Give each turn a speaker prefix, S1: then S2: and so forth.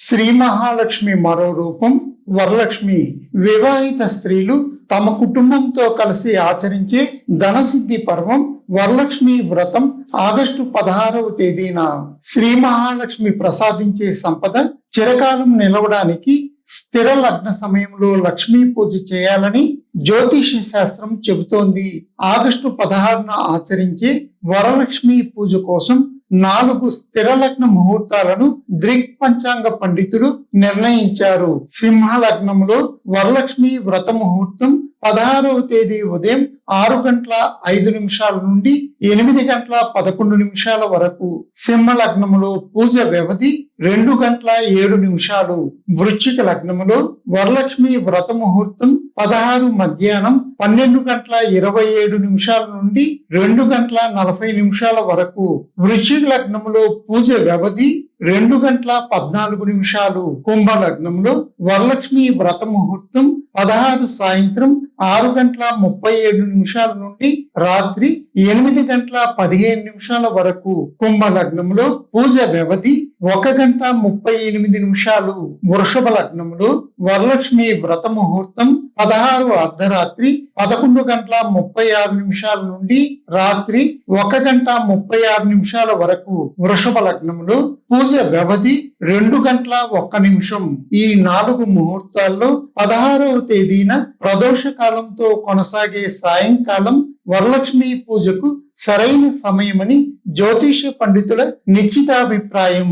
S1: శ్రీ మహాలక్ష్మి మరో రూపం వరలక్ష్మి వివాహిత స్త్రీలు తమ కుటుంబంతో కలిసి ఆచరించే ధనసిద్ధి పర్వం వరలక్ష్మి వ్రతం ఆగస్టు పదహారవ తేదీన శ్రీ మహాలక్ష్మి ప్రసాదించే సంపద చిరకాలం నిలవడానికి స్థిర లగ్న సమయంలో లక్ష్మీ పూజ చేయాలని జ్యోతిష శాస్త్రం చెబుతోంది. ఆగస్టు పదహారున ఆచరించే వరలక్ష్మి పూజ కోసం నాలుగు స్థిర లగ్న ముహూర్తాలను దృక్ పంచాంగ పండితులు నిర్ణయించారు. సింహ లగ్నంలో వరలక్ష్మి వ్రత ముహూర్తం పదహారవ తేదీ ఉదయం ఆరు గంటల ఐదు నిమిషాల నుండి ఎనిమిది గంటల పదకొండు నిమిషాల వరకు. సింహ లగ్నములో పూజ వ్యవధి రెండు గంటల ఏడు నిమిషాలు. వృశ్చిక లగ్నములో వరలక్ష్మి వ్రత ముహూర్తం పదహారు మధ్యాహ్నం పన్నెండు గంటల ఇరవై ఏడు నిమిషాల నుండి రెండు గంటల నలభై నిమిషాల వరకు వృశ్చిక లగ్నంలో పూజ వ్యవధి రెండు గంటల పద్నాలుగు నిమిషాలు కుంభ లగ్నంలో వరలక్ష్మి వ్రత ముహూర్తం పదహారు సాయంత్రం ఆరు గంటల ముప్పై ఏడు నిమిషాల నుండి రాత్రి ఎనిమిది గంటల పదిహేను నిమిషాల వరకు కుంభ లగ్నంలో పూజ వ్యవధి ఒక గంట ముప్పై ఎనిమిది నిమిషాలు. వృషభ లగ్నంలో వరలక్ష్మి వ్రత ముహూర్తం పదహారు అర్ధరాత్రి పదకొండు గంటల ముప్పై ఆరు నిమిషాల నుండి రాత్రి ఒక గంట ముప్పై ఆరు నిమిషాల వరకు వృషభ లగ్నంలో పూజ వ్యవధి రెండు గంటల ఒక్క నిమిషం. ఈ నాలుగు ముహూర్తాల్లో పదహారవ తేదీన ప్రదోష కాలంతో కొనసాగే సాయంకాలం వరలక్ష్మి పూజకు సరైన సమయమని జ్యోతిష పండితుల నిశ్చితాభిప్రాయం.